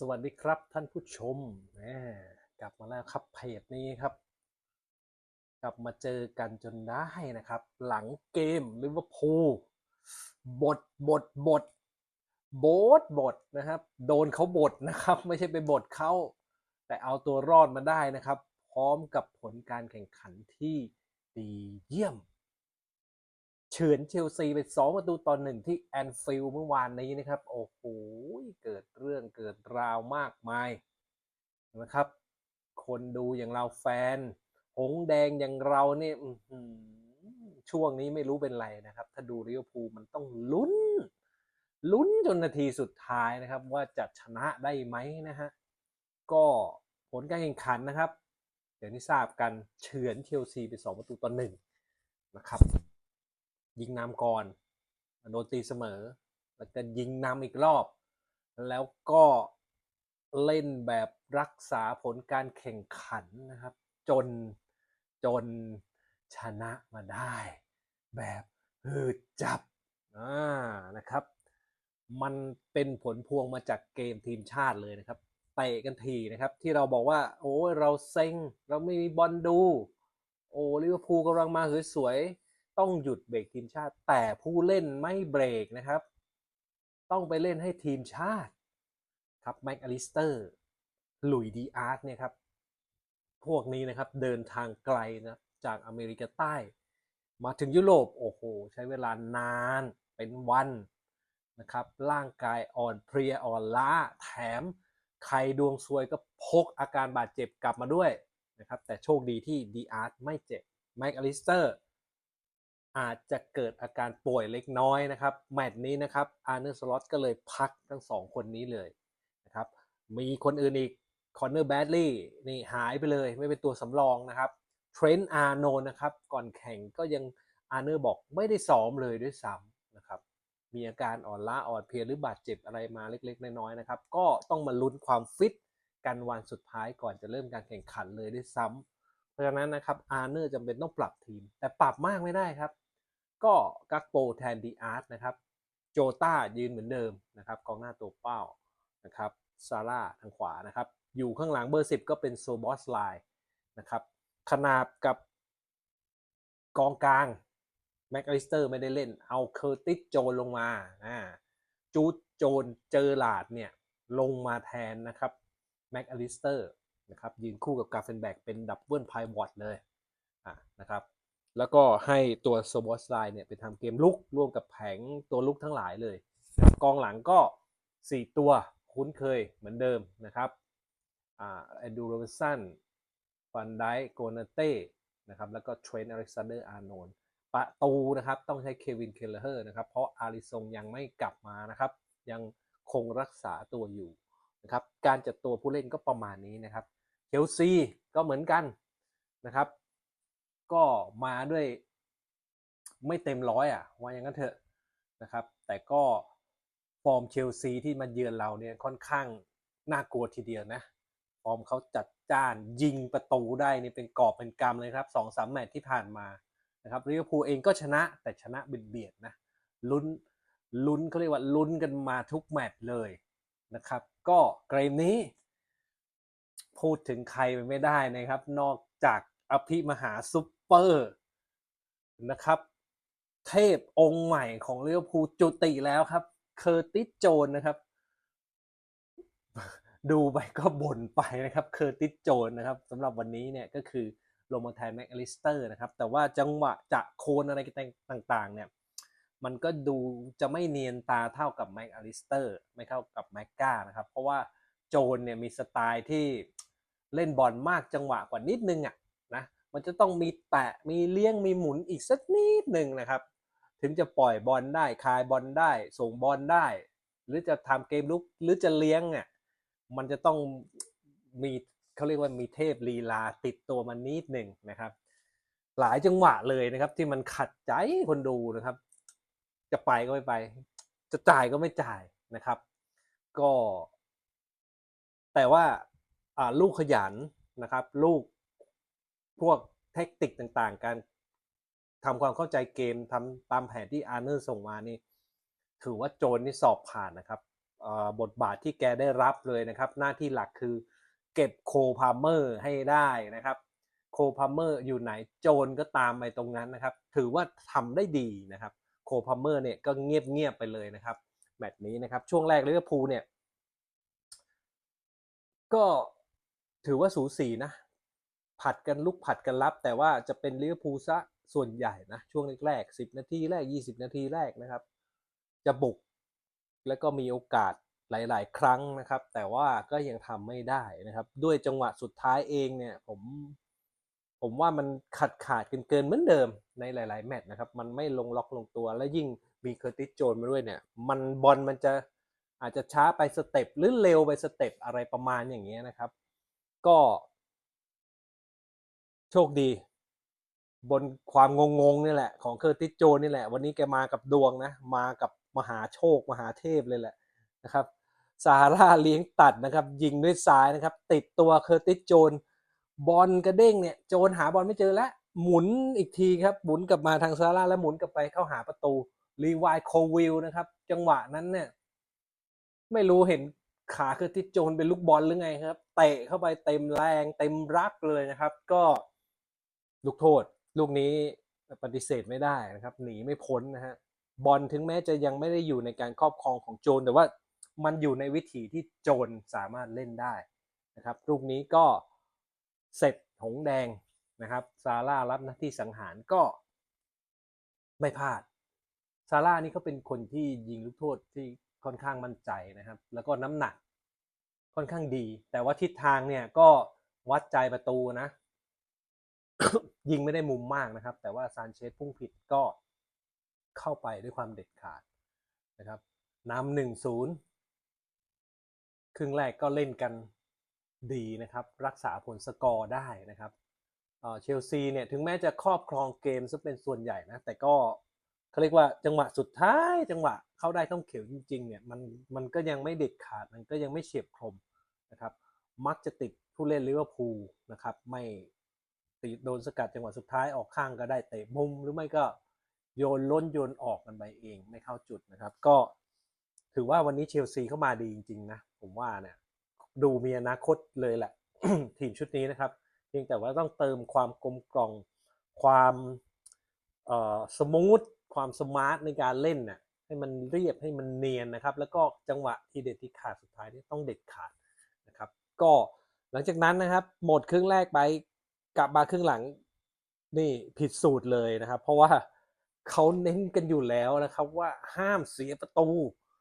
สวัสดีครับท่านผู้ชมแหมกลับมาแล้วครับเพจนี้ครับ กลับมาเจอกันจนได้นะครับ หลังเกมลิเวอร์พูลบทบทบทโบทบทนะครับ โดนเขาบทนะครับ ไม่ใช่ไปบทเขาแต่เอาตัวรอดมาได้นะครับ พร้อมกับผลการแข่งขันที่ดีเยี่ยม เฉือนเชลซีไปสองประตูต่อหนึ่งที่แอนฟิลด์เมื่อวานนี้นะครับ โอ้โห เกิดเรื่องเกิดราวมากมายนะครับ คนดูอย่างเราแฟน หงแดงอย่างเราเนี่ยช่วงนี้ไม่รู้เป็นไรนะครับ ถ้าดูลิเวอร์พูลมันต้องลุ้น ลุ้นจนนาทีสุดท้ายนะครับ ว่าจะชนะได้ไหมนะฮะ ก็ผลการแข่งขันนะครับอย่างที่ทราบกันเฉือนเชลซีไปสองประตูต่อหนึ่งนะครับ ยิงนำก่อนโดนตีเสมอ แล้วก็ยิงนำอีกรอบ แล้วก็เล่นแบบรักษาผลการแข่งขันนะครับ จนจนชนะมาได้ แบบหืดจับอ่านะครับ มันเป็นผลพวงมาจากเกมทีมชาติเลยนะครับเตะกันทีนะครับ ที่เราบอกว่า โอ้เราเซ็ง เราไม่มีบอลดู โอ้ลิเวอร์พูลกำลังมาสวยๆ ต้องหยุดเบรกทีมชาติ แต่ผู้เล่นไม่เบรกนะครับ ต้องไปเล่นให้ทีมชาติครับแม็กอลิสเตอร์หลุยดีอาร์ตเนี่ยครับ พวกนี้นะครับเดินทางไกลนะจากอเมริกาใต้ มาถึงยุโรปโอ้โห ใช้เวลานานเป็นวันนะครับ ร่างกายอ่อนเพลียอ่อนล้าแถมใครดวงซวยก็พกอาการบาดเจ็บกลับมาด้วยนะครับ แต่โชคดีที่ดีอาร์ตไม่เจ็บแม็กอลิสเตอร์ อาจจะเกิดอาการป่วยเล็กน้อยนะครับ แมตช์นี้นะครับอาร์เนอร์สล็อตก็เลยพักทั้งสองคนนี้เลยนะครับ มีคนอื่นอีกคอนเนอร์แบดลี่นี่หายไปเลยไม่เป็นตัวสำรองนะครับเทรนต์อาร์โนนะครับ ก่อนแข่งก็ยังอาร์เนอร์บอกไม่ได้ซ้อมเลยด้วยซ้ำนะครับ มีอาการอ่อนล้าอ่อนเพลียหรือบาดเจ็บอะไรมาเล็กๆ น้อยๆนะครับ ก็ต้องมาลุ้นความฟิตกันวันสุดท้ายก่อนจะเริ่มการแข่งขันเลยด้วยซ้ำเพราะฉะนั้นนะครับอาร์เนอร์จำเป็นต้องปรับทีม แต่ปรับมากไม่ได้ครับ ก็กักโปแทนดีอาร์ตนะครับ โจต้ายืนเหมือนเดิมนะครับกองหน้าตัวเป้านะครับซาร่าทางขวานะครับ อยู่ข้างหลังเบอร์ 10 ก็เป็นโซบอสไลน์นะครับขนาบกับกองกลางแม็กอลิสเตอร์ไม่ได้เล่น เอาเคอร์ติสโจนลงมาอ่าจูดโจนเจอหลาดเนี่ยลงมาแทนนะครับแม็กอลิสเตอร์นะครับยืนคู่กับกาเฟนแบกเป็นดับเบิลไพวอตเลยอ่านะครับ แล้วก็ให้ตัวโซบอสไลน์เนี่ยไปทำเกมลุกร่วมกับแผงตัวลุกทั้งหลายเลย กองหลังก็ 4 ตัวคุ้นเคยเหมือนเดิมนะครับอ่าแอนดูโรบินสันฟันไดโกนาเต้นะครับแล้วก็เทรนต์อเล็กซานเดอร์อาร์โนนประตูนะครับต้องใช้เควินเคลเลอร์นะครับ เพราะอาริซงยังไม่กลับมานะครับ ยังคงรักษาตัวอยู่นะครับการจัดตัวผู้เล่นก็ประมาณนี้นะครับเชลซีก็เหมือนกันนะครับ ก็มาด้วยไม่เต็มร้อยอะว่าอย่างนั้นเถอะนะครับ แต่ก็ฟอร์มเชลซีที่มาเยือนเราเนี่ยค่อนข้างน่ากลัวทีเดียวนะ ฟอร์มเขาจัดจ้านยิงประตูได้นี่เป็นกอบเป็นกำเลยครับสองสามแมตช์ที่ผ่านมานะครับลิเวอร์พูลเองก็ชนะแต่ชนะเบียดๆนะลุ้นลุ้นเขาเรียกว่าลุ้นกันมาทุกแมตช์เลยนะครับ ก็เกมนี้พูดถึงใครไปไม่ได้นะครับ นอกจากอภิมหาซุป เปอร์นะครับ เทพองค์ใหม่ของลิเวอร์พูจุติแล้วครับ เคอร์ติสโจนนะครับ ดูไปก็บ่นไปนะครับเคอร์ติสโจนนะครับสำหรับวันนี้เนี่ยก็คือลงมาแทนแม็กอลิสเตอร์นะครับ แต่ว่าจังหวะจะโคนอะไรต่างๆ เนี่ยมันก็ดูจะไม่เนียนตาเท่ากับแม็กอลิสเตอร์ไม่เท่ากับแม็กกานะครับ เพราะว่าโจนเนี่ยมีสไตล์ที่เล่นบอลมากจังหวะกว่านิดนึงอะนะ มันจะต้องมีแตะมีเลี้ยงมีหมุนอีกสักนิดหนึ่งนะครับ ถึงจะปล่อยบอลได้คายบอลได้ ส่งบอลได้ หรือจะทำเกมลุกหรือจะเลี้ยงอะมันจะต้องมีเขาเรียกว่ามีเทพลีลาติดตัวมันนิดหนึ่งนะครับ หลายจังหวะเลยนะครับ ที่มันขัดใจคนดูนะครับ จะไปก็ไม่ไป จะจ่ายก็ไม่จ่ายนะครับ ก็ แต่ว่าลูกขยันนะครับ ลูก พวกเทคนิคต่างๆ การทำความเข้าใจเกมทำตามแผนที่อาร์เนอร์ส่งมานี่ถือว่าโจนนี่สอบผ่านนะครับบทบาทที่แกได้รับเลยนะครับ หน้าที่หลักคือเก็บโคพาเมอร์ให้ได้นะครับโคพาเมอร์อยู่ไหนโจรก็ตามไปตรงนั้นนะครับ ถือว่าทำได้ดีนะครับโคพาเมอร์เนี่ยก็เงียบเงียบๆไปเลยนะครับแมตช์นี้นะครับ ช่วงแรกลิเวอร์พูลเนี่ย ก็ถือว่าสูสีนะ ผัดกันลุกผัดกันรับ แต่ว่าจะเป็นลิเวอร์พูลซะส่วนใหญ่นะ ช่วงแรกๆ10 นาทีแรก 20 นาทีแรกนะครับ จะบุกแล้วก็มีโอกาสหลาย ๆ ครั้งนะครับ แต่ว่าก็ยังทำไม่ได้นะครับ ด้วยจังหวะสุดท้ายเองเนี่ยผมผมว่ามันขาดขาดเกินเกินเหมือนเดิมในหลาย ๆ แมตช์นะครับ มันไม่ลงล็อกลงตัว แล้วยิ่งมีเคอร์ติสโจนมาด้วยเนี่ย มันบอลมันจะอาจจะช้าไปสเต็ปหรือเร็วไปสเต็ปอะไรประมาณอย่างเงี้ยนะครับ ก็ ชคดี บนความงงๆนี่แหละ ของเคอร์ติสโจนนี่แหละ วันนี้แกมากับดวงนะ มากับมหาโชคมหาเทพเลยแหละนะครับซาร่าเลี้ยงตัดนะครับ ยิงด้วยซ้ายนะครับ ติดตัวเคอร์ติสโจนบอลกระเด้งเนี่ยโจนหาบอลไม่เจอแล้ว หมุนอีกทีครับ หมุนกลับมาทางซาร่าแล้วหมุนกลับไปเข้าหาประตูรีวายโควิลนะครับ จังหวะนั้นเนี่ย ไม่รู้เห็นขาเคอร์ติสโจนเป็นลูกบอลหรือไงครับเตะเข้าไปเต็มแรงเต็มรักเลยนะครับ ก็ ลูกโทษ ลูกนี้ปฏิเสธไม่ได้นะครับ หนีไม่พ้นนะฮะบอลถึงแม้จะยังไม่ได้อยู่ในการครอบครองของโจนแต่ว่ามันอยู่ในวิถีที่โจนสามารถเล่นได้นะครับลูกนี้ก็เสร็จหงแดงนะครับซาร่ารับหน้าที่สังหารก็ไม่พลาดซาร่านี่เขาเป็นคนที่ยิงลูกโทษที่ค่อนข้างมั่นใจนะครับ แล้วก็น้ำหนักค่อนข้างดี แต่ว่าทิศทางเนี่ยก็วัดใจประตูนะ ยิงไม่ได้มุมมากนะครับ แต่ว่าซานเชสพุ่งผิดก็เข้าไปด้วยความเด็ดขาดนะครับนำหนึ่งศูนย์ครึ่งแรกก็เล่นกันดีนะครับ รักษาผลสกอร์ได้นะครับเอ่อเชลซีเนี่ยถึงแม้จะครอบครองเกมซะเป็นส่วนใหญ่นะ แต่ก็เขาเรียกว่าจังหวะสุดท้ายจังหวะเข้าได้ต้องเขียวจริงๆเนี่ยมันมันก็ยังไม่เด็ดขาดมันก็ยังไม่เฉียบคมนะครับ มักจะติดผู้เล่นลิเวอร์พูลนะครับไม่ ติโดนสกัดจังหวะสุดท้ายออกข้างก็ได้เตะมุมหรือไม่ก็โยนล้นโยนออกกันไปเองไม่เข้าจุดนะครับ ก็ถือว่าวันนี้เชลซีเข้ามาดีจริงๆนะผมว่าเนี่ยดูมีอนาคตเลยแหละ ทีมชุดนี้นะครับ เพียงแต่ว่าต้องเติมความกลมกล่อมความเอ่อสมูทความสมาร์ทในการเล่นน่ะให้มันเรียบให้มันเนียนนะครับ แล้วก็จังหวะที่เด็ดที่ขาดสุดท้ายนี่ต้องเด็ดขาดนะครับ ก็หลังจากนั้นนะครับ หมดครึ่งแรกไป กลับมาครึ่งหลังนี่ผิดสูตรเลยนะครับ เพราะว่าเขาเน้นกันอยู่แล้วนะครับ ว่าห้ามเสียประตู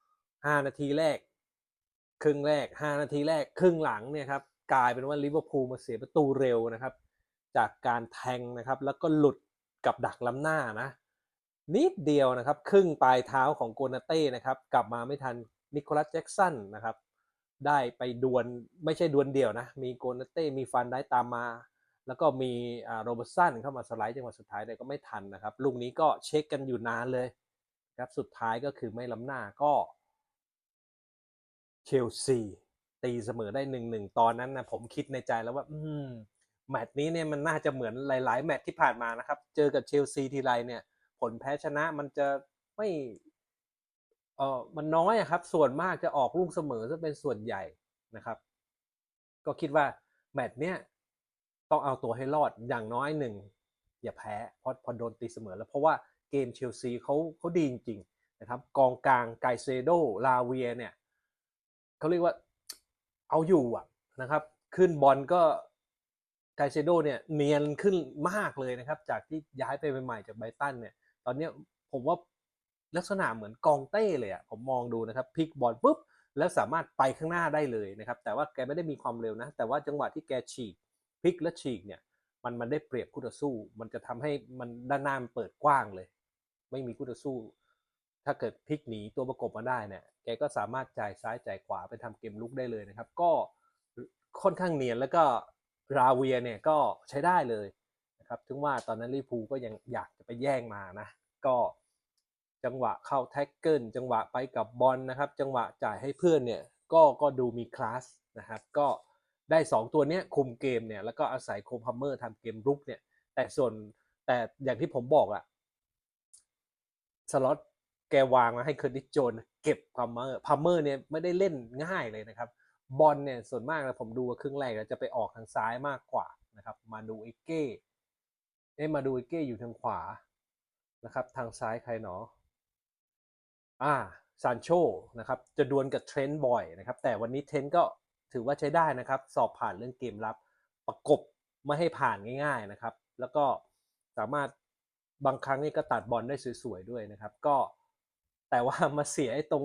5 นาทีแรก ครึ่งแรก 5 นาทีแรก ครึ่งหลังเนี่ยครับกลายเป็นว่าลิเวอร์พูลมาเสียประตูเร็วนะครับ จากการแทงนะครับ แล้วก็หลุดกับดักล้ำหน้านะนิดเดียวนะครับ ครึ่งปลายเท้าของโกนาเต้นะครับ กลับมาไม่ทันนิโคลัสแจ็กสันนะครับ ได้ไปดวลไม่ใช่ดวลเดียวนะ มีโกนาเต้มีฟันได้ตามมา แล้วก็มีโรเบร์สันเข้ามาสไลด์จังหวะสุดท้ายแต่ก็ไม่ทันนะครับ ลูกนี้ก็เช็คกันอยู่นานเลยครับสุดท้ายก็คือไม่ล้ำหน้าก็เชลซีตีเสมอได้หนึ่งหนึ่งตอนนั้นนะผมคิดในใจแล้วว่า อืมแมตช์นี้เนี่ยมันน่าจะเหมือนหลาย ๆ แมตช์ที่ผ่านมานะครับ เจอกับเชลซีทีไรเนี่ย ผลแพ้ชนะมันจะไม่เออมันน้อยครับ ส่วนมากจะออกลูกเสมอซะเป็นส่วนใหญ่นะครับ ก็คิดว่าแมตช์เนี้ย ต้องเอาตัวให้รอดอย่างน้อยหนึ่งอย่าแพ้เพราะพอโดนตีเสมอแล้วเพราะว่าเกมเชลซีเขาเขาดีจริงๆนะครับกองกลางไกเซโดลาเวียเนี่ยเขาเรียกว่าเอาอยู่อะนะครับ ขึ้นบอลก็ไกเซโดเนี่ยเนียนขึ้นมากเลยนะครับ จากที่ย้ายไปใหม่ๆจากไบรตันเนี่ย ตอนนี้ผมว่าลักษณะเหมือนกองเต้เลยอะผมมองดูนะครับพลิกบอลปุ๊บแล้วสามารถไปข้างหน้าได้เลยนะครับ แต่ว่าแกไม่ได้มีความเร็วนะ แต่ว่าจังหวะที่แกฉีก ลิกและฉีกเนี่ยมันมันได้เปรียบคู่ต่อสู้ มันจะทำให้มันด้านหน้ามันเปิดกว้างเลย ไม่มีคู่ต่อสู้ ถ้าเกิดพลิกหนีตัวประกบมาได้เนี่ยแกก็สามารถจ่ายซ้ายจ่ายขวาไปทำเกมลุกได้เลยนะครับ ก็ค่อนข้างเนียนแล้วก็ราเวียเนี่ยก็ใช้ได้เลยนะครับถึงว่าตอนนั้นลิเวอร์พูก็ยังอยากจะไปแย่งมานะก็จังหวะเข้าแท็กเกิลจังหวะไปกับบอลนะครับ จังหวะจ่ายให้เพื่อนเนี่ยก็ก็ดูมีคลาสนะครับ ก็ ได้ 2 ตัวเนี้ยคุมเกมเนี่ยแล้วก็อาศัยโคมพัมเมอร์ทำเกมรุกเนี่ย แต่ส่วนแต่อย่างที่ผมบอกอะสล็อตแกวางมาให้เคอร์ติสโจนเก็บพัมเมอร์พัมเมอร์เนี่ยไม่ได้เล่นง่ายเลยนะครับ บอลเนี่ยส่วนมากแล้วผมดูว่าครึ่งแรกแล้วจะไปออกทางซ้ายมากกว่านะครับมาดูเอเก้เอ้มาดูเอเก้อยู่ทางขวานะครับทางซ้ายใครหนออ่าซานโชนะครับจะดวลกับเทรนต์บ่อยนะครับแต่วันนี้เทรนต์ก็ ถือว่าใช้ได้นะครับ สอบผ่านเรื่องเกมรับ ประกบไม่ให้ผ่านง่าย ๆนะครับ แล้วก็สามารถบางครั้งนี่ก็ตัดบอลได้สวยๆด้วยนะครับ ก็แต่ว่ามาเสียไอ้ตรง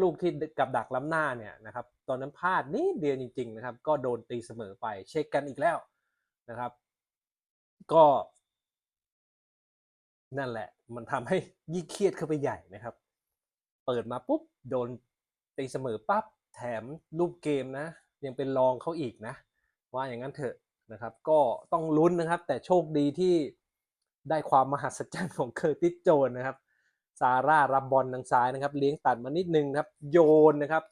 ลูกที่กับดักล้ำหน้าเนี่ยนะครับ ตอนนั้นพลาดนิดเดียวจริง ๆ นะครับ ก็โดนตีเสมอไปเช็คกันอีกแล้วนะครับ ก็นั่นแหละ มันทำให้ยิ่งเครียดเข้าไปใหญ่นะครับ เปิดมาปุ๊บ โดนตีเสมอปั๊บ แถมรูปเกมนะ ยังเป็นรองเขาอีกนะ ว่าอย่างนั้นเถอะนะครับ ก็ต้องลุ้นนะครับ แต่โชคดีที่ได้ความมหัศจรรย์ของเคอร์ติสโจนนะครับซาร่ารับบอลทางซ้ายนะครับ เลี้ยงตัดมานิดนึงครับ โยนนะครับ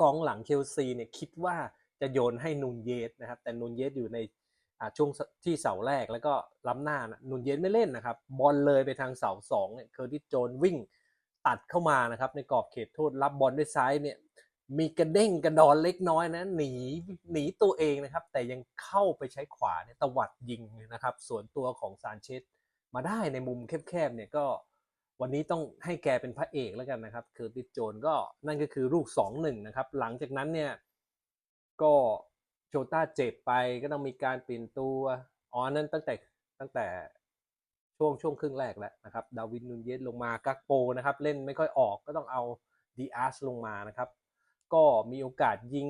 กองหลังเชลซีเนี่ยคิดว่าจะโยนให้นูนเยสนะครับ แต่นูนเยสอยู่ในช่วงที่เสาแรกแล้วก็ล้ำหน้านะนูนเยสไม่เล่นนะครับ บอลเลยไปทางเสาสองเนี่ยเคอร์ติสโจนวิ่ง ตัดเข้ามานะครับ ในกรอบเขตโทษรับบอลด้วยซ้ายเนี่ยมีกระเด้งกระดอนเล็กน้อยนะหนีหนีตัวเองนะครับ แต่ยังเข้าไปใช้ขวาเนี่ยตวัดยิงนะครับ ส่วนตัวของซานเชสมาได้ในมุมแคบๆเนี่ยก็วันนี้ต้องให้แกเป็นพระเอกแล้วกันนะครับ คือติดโจนก็นั่นก็คือลูกสองหนึ่งนะครับ หลังจากนั้นเนี่ยก็โชต้าเจ็บไปก็ต้องมีการเปลี่ยนตัวอ๋อนั่นตั้งแต่ตั้งแต่ ช่วงช่วงครึ่งแรกแล้วนะครับดาวินนูนเยสลงมากักโปนะครับ เล่นไม่ค่อยออกก็ต้องเอาดีอาร์สลงมานะครับ ก็มีโอกาสยิง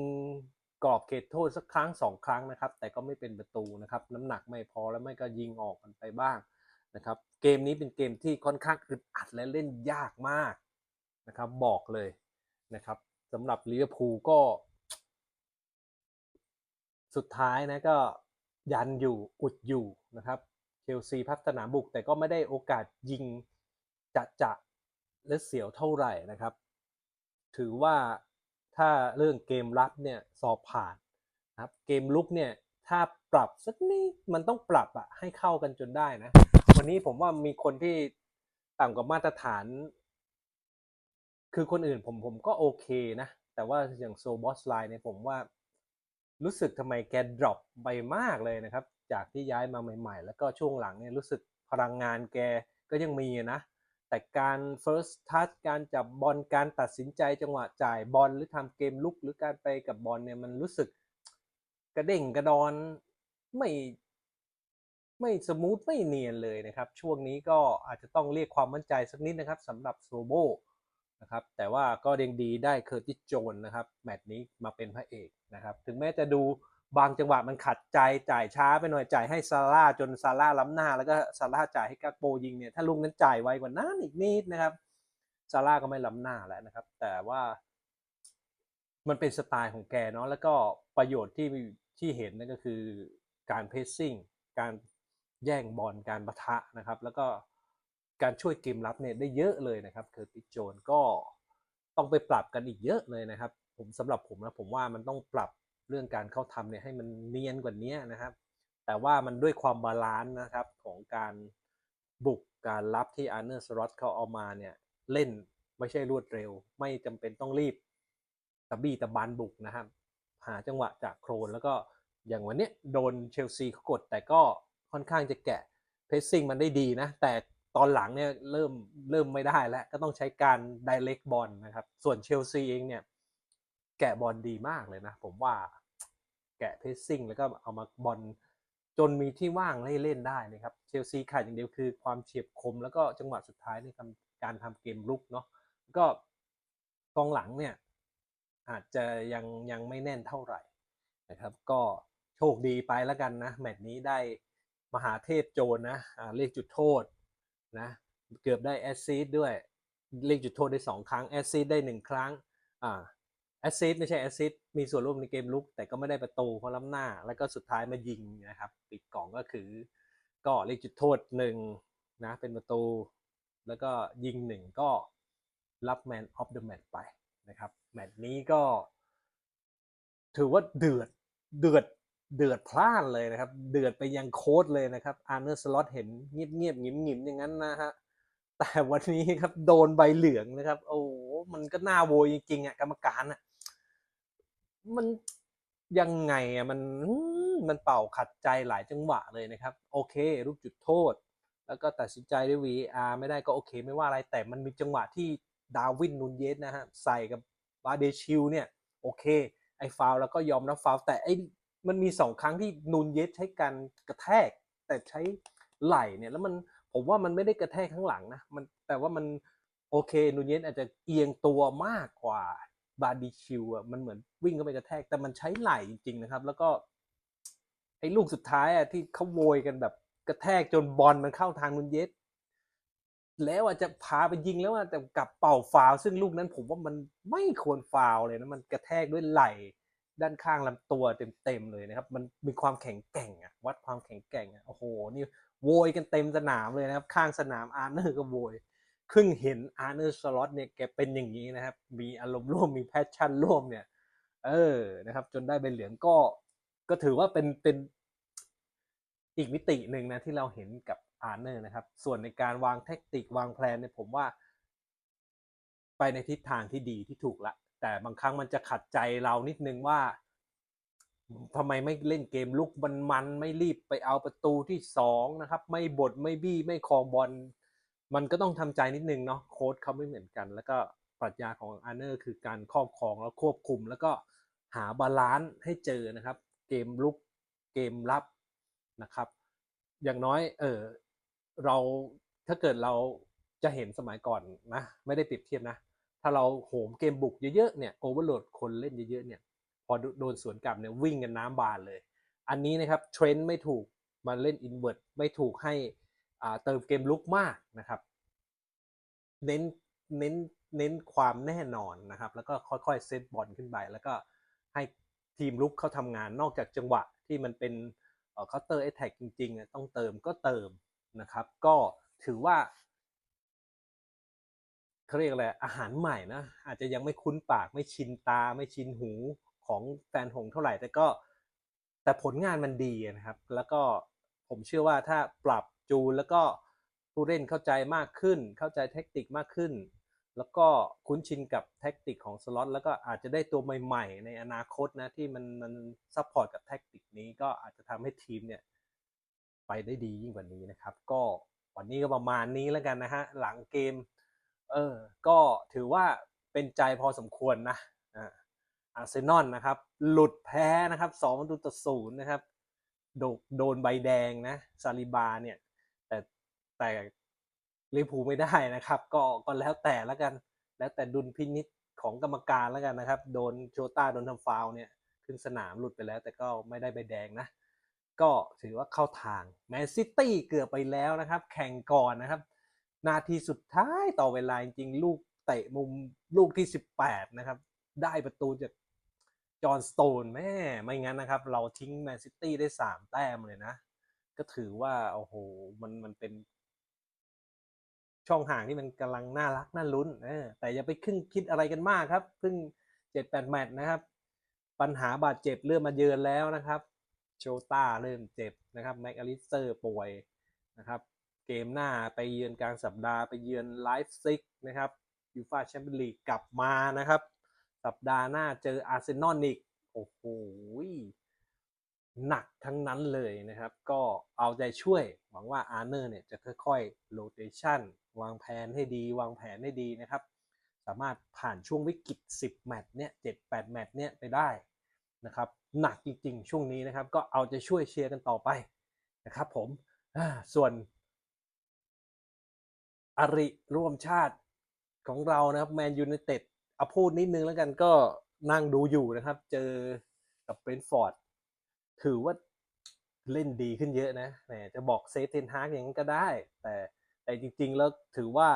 กรอบเขตโทษสักครั้งสองครั้งนะครับ แต่ก็ไม่เป็นประตูนะครับ น้ำหนักไม่พอแล้วไม่ก็ยิงออกกันไปบ้างนะครับ เกมนี้เป็นเกมที่ค่อนข้างอึดอัดและเล่นยากมากนะครับ บอกเลยนะครับสำหรับลิเวอร์พูลก็ สุดท้ายนะก็ยันอยู่อุดอยู่นะครับ เชลซีพัฒนาบุก แต่ก็ไม่ได้โอกาสยิงจะจะและเสียวเท่าไหร่นะครับ ถือว่าถ้าเรื่องเกมรับเนี่ยสอบผ่านนะครับเกมลุกเนี่ยถ้าปรับสักนิดมันต้องปรับอะให้เข้ากันจนได้นะ วันนี้ผมว่ามีคนที่ต่ำกว่ามาตรฐาน คือคนอื่นผมผมก็โอเคนะ แต่ว่าอย่างโซบอสไลน์เนี่ยผมว่ารู้สึกทำไมแกดรอปไปมากเลยนะครับ จากที่ย้ายมาใหม่ ๆ แล้วก็ช่วงหลังเนี่ยรู้สึกพลังงานแกก็ยังมีนะ แต่การ first touch การจับบอลการตัดสินใจจังหวะจ่ายบอลหรือทำเกมลุกหรือการไปกับบอลเนี่ยมันรู้สึกกระเด้งกระดอนไม่ไม่สมูทไม่เนียนเลยนะครับ ช่วงนี้ก็อาจจะต้องเรียกความมั่นใจสักนิดนะครับสำหรับโซโบนะครับแต่ว่าก็เด้งดีได้เคอร์ติสโจนนะครับ แมตช์นี้มาเป็นพระเอกนะครับ ถึงแม้จะดู บางจังหวะมันขัดใจจ่ายช้าไปหน่อยจ่ายให้ซาร่าจนซาร่าล้ำหน้า แล้วก็ซาร่าจ่ายให้กักโปยิงเนี่ยถ้าลุงนั้นจ่ายไวกว่านั้นอีกนิดนะครับซาร่าก็ไม่ล้ำหน้าแล้วนะครับ แต่ว่ามันเป็นสไตล์ของแกเนาะแล้วก็ประโยชน์ที่ที่เห็นนั่นก็คือการเพสซิ่งการแย่งบอลการปะทะนะครับ แล้วก็การช่วยเกมรับเนี่ยได้เยอะเลยนะครับเคอร์ติโจนก็ต้องไปปรับกันอีกเยอะเลยนะครับ ผมสำหรับผมนะผมว่ามันต้องปรับ เรื่องการเข้าทำเนี่ยให้มันเนียนกว่านี้นะครับ แต่ว่ามันด้วยความบาลานซ์นะครับของการบุกการรับที่อาร์เนอร์สลอตเขาเอามาเนี่ยเล่นไม่ใช่รวดเร็ว ไม่จำเป็นต้องรีบตะบี้ตะบานบุกนะครับ หาจังหวะจากโครนแล้วก็อย่างวันนี้โดนเชลซีเขากด แต่ก็ค่อนข้างจะแกะเพสซิ่งมันได้ดีนะ แต่ตอนหลังเนี่ยเริ่มเริ่มไม่ได้แล้ว ก็ต้องใช้การไดเ c กบอลนะครับ ส่วนเชลซีเองเนี่ย แกะบอลดีมากเลยนะ ผมว่า แกะเพสซิ่งแล้วก็เอามาบอลจนมีที่ว่างให้เล่นได้นะครับเชลซีขาดอย่างเดียวคือความเฉียบคม แล้วก็จังหวะสุดท้ายในการทำเกมลุกเนาะก็กองหลังเนี่ยอาจจะยังยังไม่แน่นเท่าไหร่นะครับ ก็โชคดีไปแล้วกันนะแมตช์นี้ได้มหาเทพโจรนะอ่าเรียกจุดโทษนะเกือบได้แอสซิสด้วยเรียกจุดโทษได้สองครั้งแอสซิสได้หนึ่งครั้งอ่า แอสซิสไม่ใช่แอสซิสมีส่วนร่วมในเกมลุก แต่ก็ไม่ได้ประตูเพราะล้ำหน้า แล้วก็สุดท้ายมายิงนะครับ ปิดกล่องก็คือ ก็เรียกจุดโทษหนึ่งนะเป็นประตู แล้วก็ยิงหนึ่งก็รับแมนออฟเดอะแมตช์ไปนะครับ แมตช์นี้ก็ ถือว่าเดือดเดือดเดือดพล่านเลยนะครับ เดือดไปยังโค้ดเลยนะครับอาร์เนอร์สล็อตเห็นเงียบเงียบๆหงิมหงิมๆอย่างนั้นนะฮะแต่วันนี้ครับโดนใบเหลืองนะครับ โอ้โหมันก็น่าโวยจริงๆอะกรรมการอะ มันยังไงอะมันมันเป่าขัดใจหลายจังหวะเลยนะครับ โอเค ลูกจุดโทษ แล้วก็ตัดสินใจด้วย VR ไม่ได้ก็โอเค ไม่ว่าอะไรแต่มันมีจังหวะที่ดาวินนูนเยสนะฮะใส่กับบาเดชิลเนี่ย โอเค ไอ้ฟาวแล้วก็ยอมรับฟาวแต่ไอ้มันมีสองครั้งที่นูนเยสใช้การกระแทก แต่ใช้ไหล่เนี่ยแล้วมันผมว่ามันไม่ได้กระแทกข้างหลังนะมันแต่ว่ามันโอเคนูนเยสอาจจะเอียงตัวมากกว่า บาดิชิลอะมันเหมือนวิ่งเข้าไปกระแทก แต่มันใช้ไหล่จริงๆนะครับ แล้วก็ ไอ้ลูกสุดท้ายอะที่เขาโวยกันแบบกระแทกจนบอลมันเข้าทางนุนเยสแล้วอาจจะพาไปยิงแล้วอะแต่กลับเป่าฟาวซึ่งลูกนั้นผมว่ามันไม่ควรฟาวเลยนะมันกระแทกด้วยไหล่ด้านข้างลำตัวเต็มๆเลยนะครับ มันมีความแข็งแกร่งอะวัดความแข็งแกร่งอะโอ้โหนี่โวยกันเต็มสนามเลยนะครับ ข้างสนามอาร์เนอร์ก็โวย ครึ่งเห็นอาร์เนอร์สล็อตเนี่ยแกเป็นอย่างนี้นะครับ มีอารมณ์ร่วมมีแพชชั่นร่วมเนี่ย เออนะครับ จนได้ใบเหลืองก็ ก็ถือว่าเป็นเป็นอีกมิติหนึ่งนะที่เราเห็นกับอาร์เนอร์นะครับ ส่วนในการวางแทคติกวางแผนเนี่ยผมว่า ไปในทิศทางที่ดีที่ถูกละ แต่บางครั้งมันจะขัดใจเรานิดนึงว่าทำไมไม่เล่นเกมลุกมันมันไม่รีบไปเอาประตูที่สองนะครับ ไม่บดไม่บี้ไม่คลองบอล มันก็ต้องทำใจนิดนึงเนาะโค้ดเขาไม่เหมือนกัน แล้วก็ปรัชญาของอาร์เนอร์คือการครอบครองแล้วควบคุม แล้วก็หาบาลานซ์ให้เจอนะครับ เกมลุกเกมรับนะครับ อย่างน้อยเออเราถ้าเกิดเราจะเห็นสมัยก่อนนะไม่ได้เปรียบเทียบนะ ถ้าเราโหมเกมบุกเยอะๆเนี่ยโอเวอร์โหลดคนเล่นเยอะๆเนี่ยพอโดนสวนกลับเนี่ยวิ่งกันน้ำบานเลย อันนี้นะครับเทรนด์ไม่ถูกมาเล่นอินเว r ร์ไม่ถูกให้ เติมเกมลุกมากนะครับ เน้นเน้นเน้นความแน่นอนนะครับ แล้วก็ค่อยๆเซตบอลขึ้นไป แล้วก็ให้ทีมลุกเขาทำงานนอกจากจังหวะที่มันเป็นเคาน์เตอร์แอตแทกจริงๆ ต้องเติมก็เติมนะครับ ก็ถือว่าเขาเรียกอะไรอาหารใหม่นะ อาจจะยังไม่คุ้นปากไม่ชินตาไม่ชินหูของแฟนหงเท่าไหร่ แต่ก็แต่ผลงานมันดีนะครับ แล้วก็ ผมเชื่อว่าถ้าปรับจูนแล้วก็ผู้เล่นเข้าใจมากขึ้น เข้าใจแท็กติกมากขึ้น แล้วก็คุ้นชินกับแท็กติกของสล็อตแล้วก็อาจจะได้ตัวใหม่ๆ ในอนาคตนะที่มันมันซัพพอร์ตกับแท็กติกนี้ก็อาจจะทำให้ทีมเนี่ยไปได้ดียิ่งกว่านี้นะครับ ก็วันนี้ก็ประมาณนี้แล้วกันนะฮะหลังเกมเออก็ถือว่าเป็นใจพอสมควรนะอ่าอร์เซนอลนะครับ หลุดแพ้นะครับสองประตูต่อศูนย์นะครับ โดนโดนใบแดงนะซาลิบาเนี่ย แต่แต่ลิพูไม่ได้นะครับ ก็ก็แล้วแต่แล้วกัน แล้วแต่ดุลพินิษของกรรมการแล้วกันนะครับ โดนโชต้าโดนทำฟาวเนี่ยขึ้นสนามหลุดไปแล้ว แต่ก็ไม่ได้ใบแดงนะ ก็ถือว่าเข้าทางแมนซิตี้เกือบไปแล้วนะครับ แข่งก่อนนะครับ นาทีสุดท้ายต่อเวลาจริงลูกเตะมุมลูกที่ 18 นะครับ ได้ประตูจาก จอห์นสโตนแม่ไม่งั้นนะครับ เราทิ้งแมนซิตี้ได้3แต้มเลยนะ ก็ถือว่า โอ้โห มันมันเป็น ช่องห่างที่มันกำลังน่ารัก น่าลุ้นเออแต่อย่าไปครึ่งคิดอะไรกันมากครับเพิ่งเจ็ดแปดแมตช์นะครับ ปัญหาบาดเจ็บเริ่มมาเยือนแล้วนะครับโชต้าเริ่มเจ็บนะครับแม็กอลิสเตอร์ป่วยนะครับเกมหน้าไปเยือนกลางสัปดาห์ไปเยือนไลฟ์ซิกนะครับยูฟาแชมเปี้ยนลีกกลับมานะครับ สัปดาห์หน้าเจออาร์เซนอลอีก โอ้โห หนักทั้งนั้นเลยนะครับ ก็เอาใจช่วย หวังว่าอาร์เนอร์เนี่ยจะค่อยๆโรเตชันวางแผนให้ดี วางแผนให้ดีนะครับ สามารถผ่านช่วงวิกฤต 10 แมตช์เนี่ย 7-8 แมตช์เนี่ยไปได้นะครับ หนักจริงๆ ช่วงนี้นะครับ ก็เอาใจช่วยเชียร์กันต่อไปนะครับผม ส่วนอริร่วมชาติของเรานะครับแมนยู i นเต็ด เอาพูดนิดนึงแล้วกันก็นั่งดูอยู่นะครับ เจอกับเบรนท์ฟอร์ดถือว่าเล่นดีขึ้นเยอะนะแหมจะบอกเซฟเทนฮากอย่างนั้นก็ได้ แต่แต่จริง ๆ แล้วถือว่า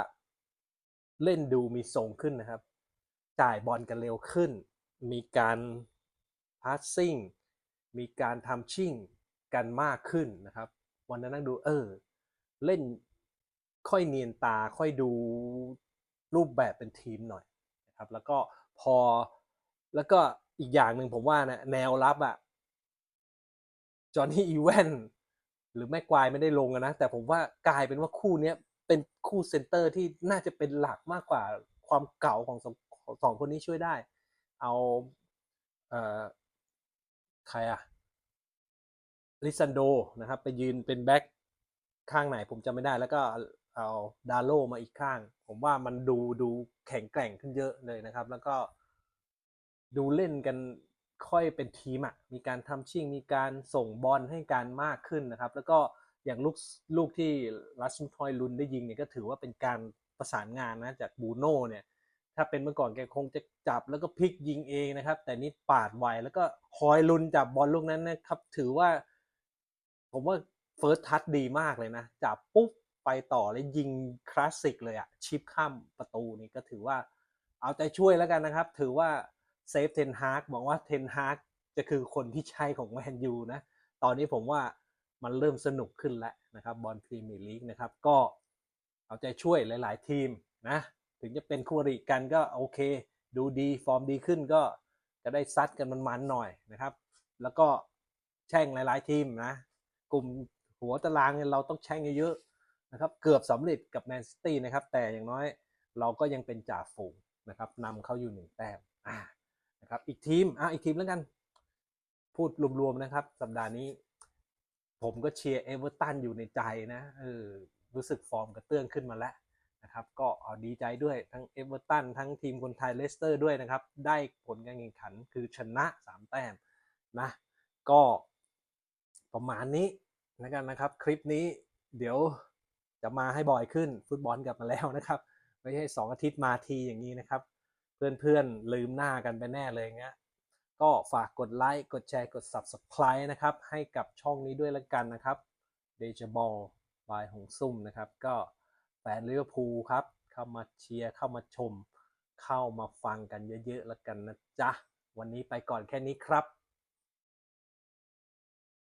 เล่นดูมีทรงขึ้นนะครับ จ่ายบอลกันเร็วขึ้น มีการพาสซิ่งมีการทำชิ่งกันมากขึ้นนะครับ วันนั้นนั่งดูเออ เล่นค่อยเนียนตาค่อยดูรูปแบบเป็นทีมหน่อย นะครับแล้วก็พอแล้วก็อีกอย่างหนึ่งผมว่านะแนวรับอะจอห์นนี่อีแวนหรือแม็กควายไม่ได้ลงนะ แต่ผมว่ากลายเป็นว่าคู่เนี้ยเป็นคู่เซนเตอร์ที่น่าจะเป็นหลักมากกว่าความเก่าของสองของสองคนนี้ช่วยได้ เอาเอ่อใครอะลิซันโดนะครับ ไปยืนเป็นแบ็คข้างไหนผมจำไม่ได้แล้วก็ เอาดาโลมาอีกข้าง ผมว่ามันดูดูแข็งแกร่งขึ้นเยอะเลยนะครับ แล้วก็ดูเล่นกันค่อยเป็นทีมอะมีการทำชิ่ง มีการส่งบอลให้การมากขึ้นนะครับ แล้วก็อย่างลูกลูกที่ลัสมุทอยลุนได้ยิงเนี่ยก็ถือว่าเป็นการประสานงานนะจากบูโน่เนี่ย ถ้าเป็นเมื่อก่อนแกคงจะจับแล้วก็พลิกยิงเองนะครับ แต่นี่ปาดไวแล้วก็คอยลุนจับบอลลูกนั้นนะครับ ถือว่า ผมว่าเฟิร์สทัชดีมากเลยนะ จับปุ๊บ ไปต่อแล้วยิงคลาสสิกเลยอะชิปข้ามประตูนี่ก็ถือว่าเอาใจช่วยแล้วกันนะครับ ถือว่าเซฟเทนฮาร์กบอกว่าเทนฮาร์กจะคือคนที่ใช่ของแมนยูนะ ตอนนี้ผมว่ามันเริ่มสนุกขึ้นแล้วนะครับบอลพรีเมียร์ลีกนะครับ ก็เอาใจช่วยหลาย ๆ ทีมนะ ถึงจะเป็นคู่อริกันก็โอเค ดูดีฟอร์มดีขึ้นก็จะได้ซัดกันมันๆหน่อยนะครับ แล้วก็แช่งหลาย ๆ ทีมนะ กลุ่มหัวตารางเนี่ยเราต้องแช่งเยอะๆ นะครับเกือบสำเร็จกับแมนซิตี้นะครับแต่อย่างน้อยเราก็ยังเป็นจ่าฝูงนะครับนำเขาอยู่หนึ่งแต้มอ่านะครับอีกทีมอะอีกทีมแล้วกัน พูดรวมๆนะครับ สัปดาห์นี้ ผมก็เชียร์เอเวอร์ตันอยู่ในใจนะเออรู้สึกฟอร์มกระเตื้องขึ้นมาแล้วนะครับก็เอาดีใจด้วยทั้งเอเวอร์ตันทั้งทีมคนไทยเลสเตอร์ด้วยนะครับ ได้ผลการแข่งขันคือชนะ 3 แต้มนะ ก็ประมาณนี้นะกันนะครับ คลิปนี้เดี๋ยว จะมาให้บ่อยขึ้นฟุตบอลกลับมาแล้วนะครับ ไม่ใช่สองอาทิตย์มาทีอย่างนี้นะครับ เพื่อนๆลืมหน้ากันไปแน่เลยเงี้ยก็ฝากกดไลค์กดแชร์กด Subscribe นะครับ ให้กับช่องนี้ด้วยละกันนะครับเดจบอลบายหงซุ่มนะครับ ก็แฟนลิเวอร์พูลครับ เข้ามาเชียร์เข้ามาชม เข้ามาฟังกันเยอะๆแล้วกันนะจ๊ะ วันนี้ไปก่อนแค่นี้ครับ